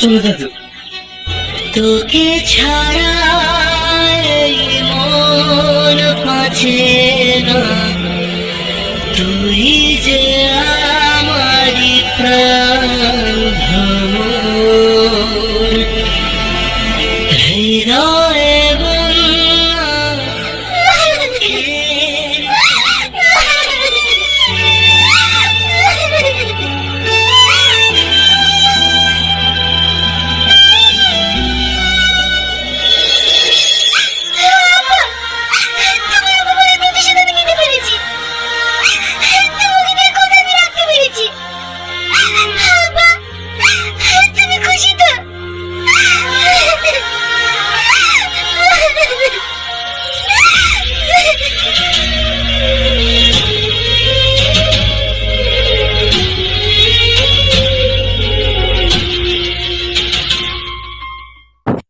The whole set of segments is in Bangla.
চলো দাদু তোকে ছাড়া মন পাছে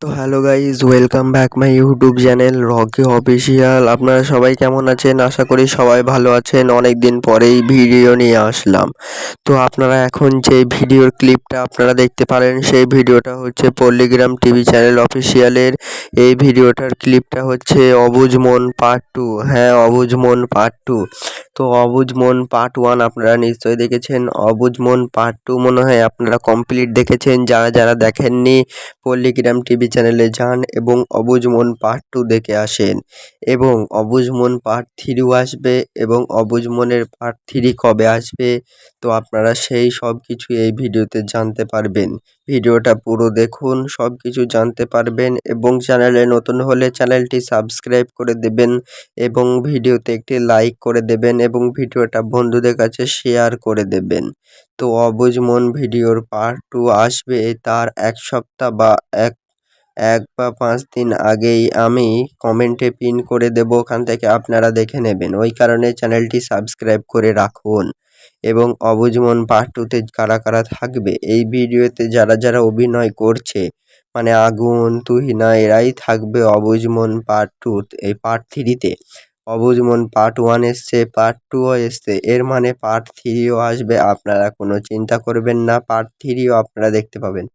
তো hello guys welcome back my YouTube channel Rocky official. আপনারা সবাই কেমন আছেন? আশা করি সবাই ভালো আছেন। অনেক দিন পরেই ভিডিও নিয়ে আসলাম। তো আপনারা এখন যে ভিডিওর ক্লিপটা আপনারা দেখতে পারেন, সেই ভিডিওটা হচ্ছে পল্লীগ্রাম টিভি চ্যানেল অফিসিয়ালের। এই ভিডিওটার ক্লিপটা হচ্ছে অবুজ মন পার্ট টু। হ্যাঁ অবুজ মন পার্ট টু। তো অবুজ মন পার্ট ওয়ান আপনারা নিশ্চয়ই দেখেছেন। অবুজ মন পার্ট টু মনে হয় আপনারা কমপ্লিট দেখেছেন। যারা যারা দেখেননি পল্লীগ্রাম টিভি চ্যানেলে যান এবং অবুজ মন পার্ট টু দেখে আসেন। এবং অবুজ মন পার্ট থ্রিও আসবে এবং অবুজ মনের পার্ট থ্রি কবে আসবে, তো আপনারা সেই সব কিছু এই ভিডিওতে জানতে পারবেন। ভিডিওটা পুরো দেখুন, সব কিছু জানতে পারবেন এবং চ্যানেলে নতুন হলে চ্যানেলটি সাবস্ক্রাইব করে দেবেন এবং ভিডিওতে একটি লাইক করে দেবেন এবং ভিডিওটা বন্ধুদের কাছে শেয়ার করে দেবেন। তো অবুজ মন ভিডিওর পার্ট টু আসবে তার এক সপ্তাহ বা এক এক বা পাঁচ দিন আগেই আমি কমেন্টে পিন করে দেবো, ওখান থেকে আপনারা দেখে নেবেন। ওই কারণে চ্যানেলটি সাবস্ক্রাইব করে রাখুন। এবং অবুজ মন পার্ট টুতে কারা কারা থাকবে, এই ভিডিওতে যারা যারা অভিনয় করছে মানে আগুন, তুহিনা, এরাই থাকবে অবুজ মন পার্ট টু এই পার্ট থ্রিতে অবুজ মন পার্ট ওয়ান এসছে পার্ট টুও এসছে। এর মানে পার্ট থ্রিও আসবে। আপনারা কোনো চিন্তা করবেন না পার্ট থ্রিও আপনারা দেখতে পাবেন।